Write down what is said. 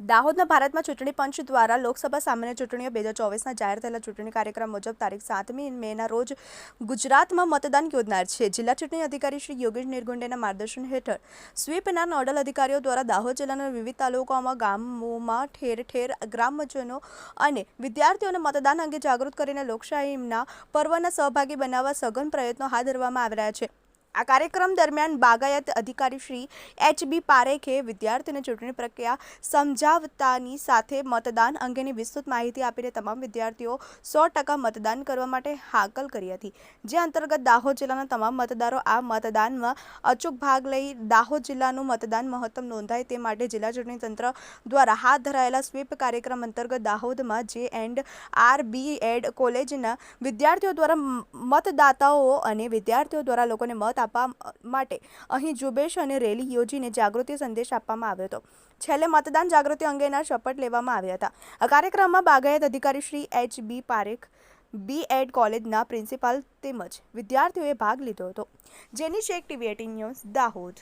દાહોદના ભારતમાં ચૂંટણી પંચ દ્વારા લોકસભા સામાન્ય ચૂંટણીઓ બે હજાર ચોવીસના જાહેર થયેલા ચૂંટણી કાર્યક્રમ મુજબ તારીખ સાતમી મેના રોજ ગુજરાતમાં મતદાન યોજનાર છે. જિલ્લા ચૂંટણી અધિકારી શ્રી યોગેશ નિર્ગુંડેના માર્ગદર્શન હેઠળ સ્વીપના નોડલ અધિકારીઓ દ્વારા દાહોદ જિલ્લાના વિવિધ તાલુકાઓમાં ગામોમાં ઠેર ઠેર ગ્રામજનો અને વિદ્યાર્થીઓને મતદાન અંગે જાગૃત કરીને લોકશાહીના પર્વના સહભાગી બનાવવા સઘન પ્રયત્નો હાથ ધરવામાં આવી રહ્યા છે. આ કાર્યક્રમ દરમિયાન બાગાયત અધિકારી શ્રી એચ બી પારેખે વિદ્યાર્થીઓને ચૂંટણી પ્રક્રિયા સમજાવતાની સાથે મતદાન અંગેની વિસ્તૃત માહિતી આપીને તમામ વિદ્યાર્થીઓ સો ટકા મતદાન કરવા માટે હાકલ કરી હતી. જે અંતર્ગત દાહોદ જિલ્લાના તમામ મતદારો આ મતદાનમાં અચૂક ભાગ લઈ દાહોદ જિલ્લાનું મતદાન મહત્તમ નોંધાય તે માટે જિલ્લા ચૂંટણી તંત્ર દ્વારા હાથ ધરાયેલા સ્વીપ કાર્યક્રમ અંતર્ગત દાહોદમાં જે એન્ડ આર બી એડ કોલેજના વિદ્યાર્થીઓ દ્વારા મતદાતાઓ અને વિદ્યાર્થીઓ દ્વારા લોકોને મત આપવા માટે અહીં ઝુંબેશ અને રેલી યોજીને જાગૃતિ સંદેશ આપવામાં આવ્યો હતો. છેલ્લે મતદાન જાગૃતિ અંગેના શપથ લેવામાં આવ્યા હતા. આ કાર્યક્રમમાં બાગાયત અધિકારી Shri H B Parekh, B Ed કોલેજના પ્રિન્સિપાલ તેમજ વિદ્યાર્થીઓએ ભાગ લીધો હતો. Jeni Shaikh TV eighteen news Dahod.